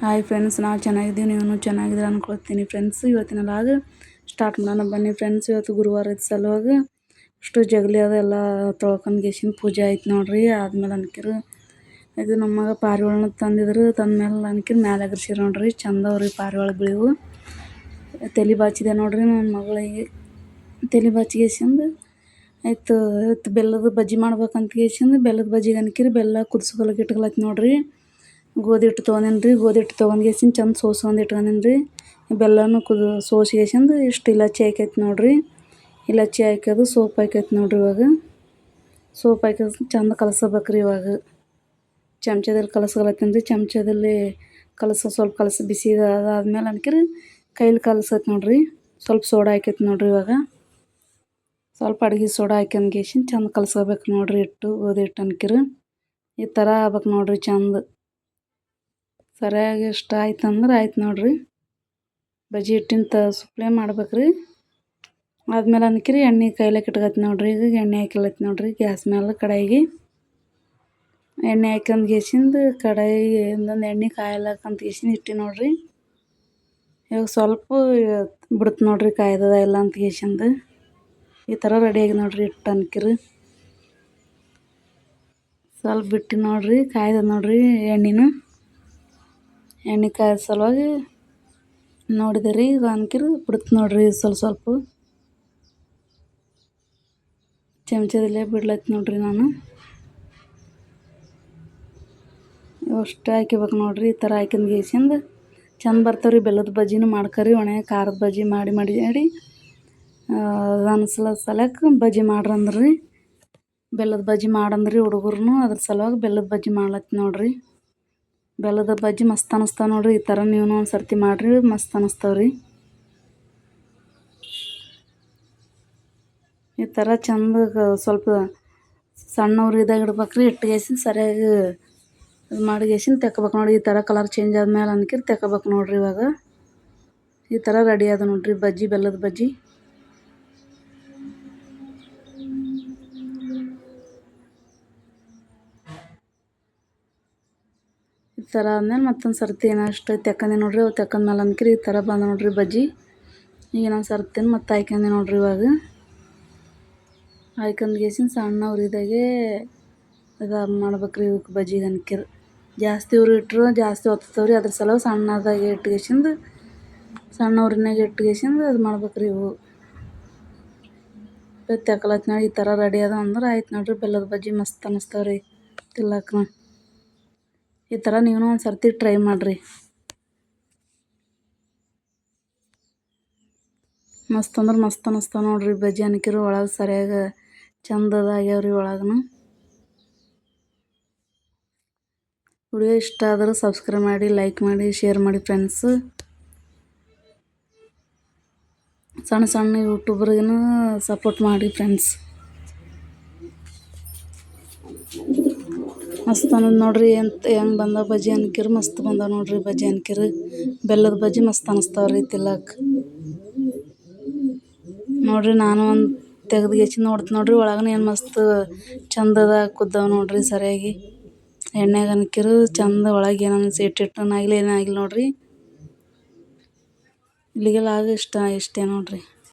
Hi friends ನಾವು ಚೆನ್ನಾಗಿದ್ದೀವಿ ನೀವು ಚೆನ್ನಾಗಿದ್ದೀರ ಅನ್ಕೊಳ್ತೀನಿ. ಫ್ರೆಂಡ್ಸ್ ಇವತ್ತಿನ ಲಾಗ ಸ್ಟಾರ್ಟ್ ಮಾಡೋಣ ಬನ್ನಿ. ಫ್ರೆಂಡ್ಸ್ ಇವತ್ತು ಗುರುವಾರ ಸಲುವಾಗಿ ಅಷ್ಟು ಜಗಲಿ ಅದೆಲ್ಲ ತೊಳ್ಕೊಂಡು ಗೆಸಿನ ಪೂಜೆ ಆಯ್ತು ನೋಡ್ರಿ. ಆದ್ಮೇಲೆ ಅನ್ಕಿರು, ಇದು ನಮ್ಮ ಮಗ ಪಾರಿವಾಳನ ತಂದಿದ್ರು, ತಂದ್ಮೇಲೆ ಅನ್ಕಿರು ಮ್ಯಾಲೆ ಎಗರ್ಸಿರು ನೋಡ್ರಿ. ಚಂದ ಅವ್ರಿ ಪಾರಿವಾಳ ಬಿಳಿವು. ತಲೆ ಬಾಚಿದೆ ನೋಡ್ರಿ ನನ್ನ ಮಗಳಿಗೆ. ತಲೆ ಬಾಚಿಗೆಸಿಂದು ಆಯ್ತು, ಇವತ್ತು ಬೆಲ್ಲದ ಬಜ್ಜಿ ಮಾಡ್ಬೇಕಂತ ಗೇಸಿಂದು, ಬೆಲ್ಲದ ಬಜ್ಜಿಗೆ ಅನ್ಕಿರಿ ಬೆಲ್ಲ ಕುದಿಸ್ಕೊಳಕ್ಕೆ ಇಟ್ಕೊಳತ್ತೆ ನೋಡ್ರಿ. ಗೋಧಿ ಹಿಟ್ಟು ತೊಗೊಂಡೇನಿ ರೀ ಗೋಧಿ ಹಿಟ್ಟು ತೊಗೊಂಡ್ಗೆಸಿಂದ ಚಂದ ಸೋಸ್ಕೊಂಡು ಇಟ್ಕೊಂಡೇನಿ ರೀ ಬೆಲ್ಲನೂ ಕುದು ಸೋಸ್ಗೆಸಿಂದು ಇಷ್ಟು ಇಲಾಚಿ ಹಾಕೈತಿ ನೋಡಿರಿ. ಇಲಾಚಿ ಹಾಕೋದು ಸೋಪ್ ಹಾಕೈತೆ ನೋಡಿರಿ ಇವಾಗ. ಸೋಪ್ ಹಾಕೋದು ಚಂದ ಕಲಸಬೇಕು ರೀ ಇವಾಗ. ಚಮಚದಲ್ಲಿ ಕಲಸ್ಕೊಳತ್ತೀನಿ ರೀ ಚಮಚದಲ್ಲಿ ಕಲಸ ಸ್ವಲ್ಪ ಕಲಸ ಬಿಸಿ ಅದಾದ್ಮೇಲೆ ಅನ್ಕಿರಿ ಕೈಲಿ ಕಲಸತ್ ನೋಡ್ರಿ. ಸ್ವಲ್ಪ ಸೋಡಾ ಹಾಕೈತೆ ನೋಡಿರಿ ಇವಾಗ. ಸ್ವಲ್ಪ ಅಡ್ಗೆ ಸೋಡಾ ಹಾಕ್ಯಂದು ಚಂದ ಕಲಸ್ಕೋಬೇಕು ನೋಡಿರಿ ಇಟ್ಟು ಗೋಧಿ ಹಿಟ್ಟು ಅನ್ಕಿರಿ ಈ ಥರ ಆಗ್ಬೇಕು ನೋಡಿರಿ ಚಂದ. ಸರಿಯಾಗಿ ಇಷ್ಟ ಆಯ್ತು ಅಂದ್ರೆ ಆಯ್ತು ನೋಡಿರಿ. ಬಜ್ಜಿ ಸುಪ್ಲೆ ಮಾಡ್ಬೇಕು ರೀ ಆದ್ಮೇಲೆ ಅನ್ಕಿರಿ ಎಣ್ಣೆ ಕೈಲಕ್ಕೆ ಇಟ್ಕೊತಿ ನೋಡ್ರಿ. ಈಗ ಎಣ್ಣೆ ಹಾಕಿಲತ್ತೆ ನೋಡ್ರಿ ಗ್ಯಾಸ್ ಮೇಲೆ ಕಡಾಯಿಗೆ. ಎಣ್ಣೆ ಹಾಕ್ಯಂದು ಗೇಸಿಂದು ಕಡಾಯಿ ಒಂದೊಂದು ಎಣ್ಣೆ ಕಾಯ್ಲಕ್ಕಂತ ಗೇಸಿಂದು ಇಟ್ಟು ನೋಡ್ರಿ. ಇವಾಗ ಸ್ವಲ್ಪ ಬಿಡ್ತು ನೋಡ್ರಿ ಕಾಯ್ದದ ಇಲ್ಲ ಅಂತ ಗೇಸಿಂದು. ಈ ಥರ ರೆಡಿಯಾಗಿ ನೋಡ್ರಿ ಹಿಟ್ಟು ಅನ್ಕಿರಿ. ಸ್ವಲ್ಪ ಬಿಟ್ಟು ನೋಡ್ರಿ ಕಾಯ್ದದ ನೋಡ್ರಿ ಎಣ್ಣೆನ. ಎಣ್ಣೆ ಕಾಯ್ದ ಸಲುವಾಗಿ ನೋಡಿದೆ ರೀ ಇದು ಅನ್ಕಿರು ಬಿಡ್ತು ನೋಡ್ರಿ ಸ್ವಲ್ಪ ಸ್ವಲ್ಪ. ಚಮಚದಲ್ಲೇ ಬಿಡ್ಲತ್ತಿ ನೋಡ್ರಿ ನಾನು. ಅಷ್ಟು ಹಾಕಿಬೇಕು ನೋಡ್ರಿ, ಈ ಥರ ಹಾಕಿದ ಗೇಸಿಂದ ಚಂದ ರೀ ಬೆಲ್ಲದ ಬಜ್ಜಿನೂ ಮಾಡ್ಕರಿ, ಒಣ ಖಾರದ ಬಜ್ಜಿ ಮಾಡಿ ಮಾಡಿ ಮಾಡಿ. ಅನ್ಸಲ ಸಲಕ್ಕೆ ಬಜ್ಜಿ ಮಾಡ್ರಂದ್ರಿ. ಬೆಲ್ಲದ ಬಜ್ಜಿ ಮಾಡಂದ್ರಿ ಹುಡುಗರು ಅದ್ರ ಸಲುವಾಗಿ ಬೆಲ್ಲದ ಬಜ್ಜಿ ಮಾಡ್ಲತ್ತಿ ನೋಡ್ರಿ. ಬೆಲ್ಲದ ಬಜ್ಜಿ ಮಸ್ತ್ ಅನ್ನಿಸ್ತಾವೆ ನೋಡ್ರಿ, ಈ ಥರ ನೀವು ಒಂದು ಸರ್ತಿ ಮಾಡಿರಿ, ಮಸ್ತ್ ಅನ್ನಿಸ್ತಾವೆ ರೀ ಈ ಥರ ಚಂದ ಸ್ವಲ್ಪ ಸಣ್ಣವ್ರು ಇದಾಗ ಇಡ್ಬೇಕ್ರಿ ರೀ ಇಟ್ಗೆಸಿನ ಸರಿಯಾಗಿ ಇದು ಮಾಡಿಗೆಸಿನ ತೆಕ್ಕೋಬೇಕು ನೋಡಿ ಈ ಥರ ಕಲರ್ ಚೇಂಜ್ ಆದಮೇಲೆ ಅನ್ಕಿರ್ ತೆಕ್ಕೋಬೇಕು ನೋಡ್ರಿ ಇವಾಗ. ಈ ಥರ ರೆಡಿ ಅದ ನೋಡ್ರಿ ಬಜ್ಜಿ, ಬೆಲ್ಲದ ಬಜ್ಜಿ. ಥರ ಆದ್ಮೇಲೆ ಮತ್ತೊಂದು ಸರ್ತಿ ಏನಷ್ಟು ತೆಕ್ಕಂದೆ ನೋಡ್ರಿ ಅವು ತೆಕ್ಕಂದ್ಮೇಲೆ ಅನ್ಕಿರಿ ಈ ಥರ ಬಂದ ನೋಡ್ರಿ ಬಜ್ಜಿ. ಈಗ ನಾನು ಸರ್ತಿನ ಮತ್ತೆ ಆಯ್ಕೊಂಡೆ ನೋಡ್ರಿ ಇವಾಗ. ಹಾಯ್ಕೊಂಡ್ ಗೇಸಿನ ಸಣ್ಣ ಉರಿದಾಗೆ ಇದು ಮಾಡ್ಬೇಕ್ರಿ ಇವಕ್ಕೆ ಬಜ್ಜಿಗೆ ಅನ್ಕಿರಿ. ಜಾಸ್ತಿ ಉರಿ ಇಟ್ಟರು ಜಾಸ್ತಿ ಹೊತ್ತವ್ರಿ ಅದ್ರ ಸಲುವಾಗಿ ಸಣ್ಣದಾಗೆ ಇಟ್ಗೆಸಿಂದು ಸಣ್ಣ ಉರಿನಾಗ ಇಟ್ಗೆಸಿಂದು ಅದು ಮಾಡ್ಬೇಕ್ರಿ ಇವು. ತೆಕ್ಕಲತ್ನಾಗ ಈ ಥರ ರೆಡಿ ಅದ ಅಂದ್ರೆ ಆಯ್ತು ನೋಡ್ರಿ. ಬೆಲ್ಲದ ಬಜ್ಜಿ ಮಸ್ತ್ ಅನ್ನಿಸ್ತಾವ್ರಿ ತಿಲ್ಲಕ್ಕ ಈ ಥರ ನೀವು ಒಂದು ಸರ್ತಿ ಟ್ರೈ ಮಾಡಿರಿ. ಮಸ್ತ್ ಅಂದ್ರೆ ಮಸ್ತ್ ಅನ್ನಿಸ್ತಾವೆ ನೋಡ್ರಿ ಬಜ್ಜಿ ಅನ್ಕಿರು ಒಳಗೆ ಸರಿಯಾಗಿ ಚಂದದಾಗ್ಯಾವ ರೀ ಒಳಗೂ ವಿಡಿಯೋ ಇಷ್ಟ ಆದ್ರೆ ಸಬ್ಸ್ಕ್ರೈಬ್ ಮಾಡಿ, ಲೈಕ್ ಮಾಡಿ, ಶೇರ್ ಮಾಡಿ ಫ್ರೆಂಡ್ಸ್. ಸಣ್ಣ ಸಣ್ಣ ಯೂಟ್ಯೂಬರ್ಗೂ ಸಪೋರ್ಟ್ ಮಾಡಿ ಫ್ರೆಂಡ್ಸ್. ಮಸ್ತ್ ಅನ್ನದ್ ನೋಡ್ರಿ ಎಂತ ಹೆಂಗ್ ಬಂದವ ಬಜ್ಜಿ ಅನ್ಕಿರು, ಮಸ್ತ್ ಬಂದವ ನೋಡ್ರಿ ಬಜ್ಜಿ ಅನ್ಕಿರು. ಬೆಲ್ಲದ ಬಜ್ಜಿ ಮಸ್ತ್ ಅನ್ನಿಸ್ತಾವ್ರಿ ತಿಲ್ಲಕ್ಕೆ ನೋಡ್ರಿ ನಾನು ಒಂದು ತೆಗ್ದು ಗೆಚ್ಚಿ ನೋಡ್ತು ನೋಡ್ರಿ ಒಳಗನ ಏನು ಮಸ್ತ್ ಚಂದದ ಕುದ್ದವ ನೋಡ್ರಿ ಸರಿಯಾಗಿ. ಎಣ್ಣೆಗೆ ಅನ್ಕಿರು ಚಂದ ಒಳಗೆ ಏನನ್ನ ಇಟ್ಟಿಟ್ಟನಾಗಿಲ್ಲ ಏನಾಗಿಲ್ಲ ನೋಡ್ರಿ. ಇಲ್ಲಿಗೆಲ್ಲ ಆಗ ಇಷ್ಟ ಇಷ್ಟೇ ನೋಡ್ರಿ.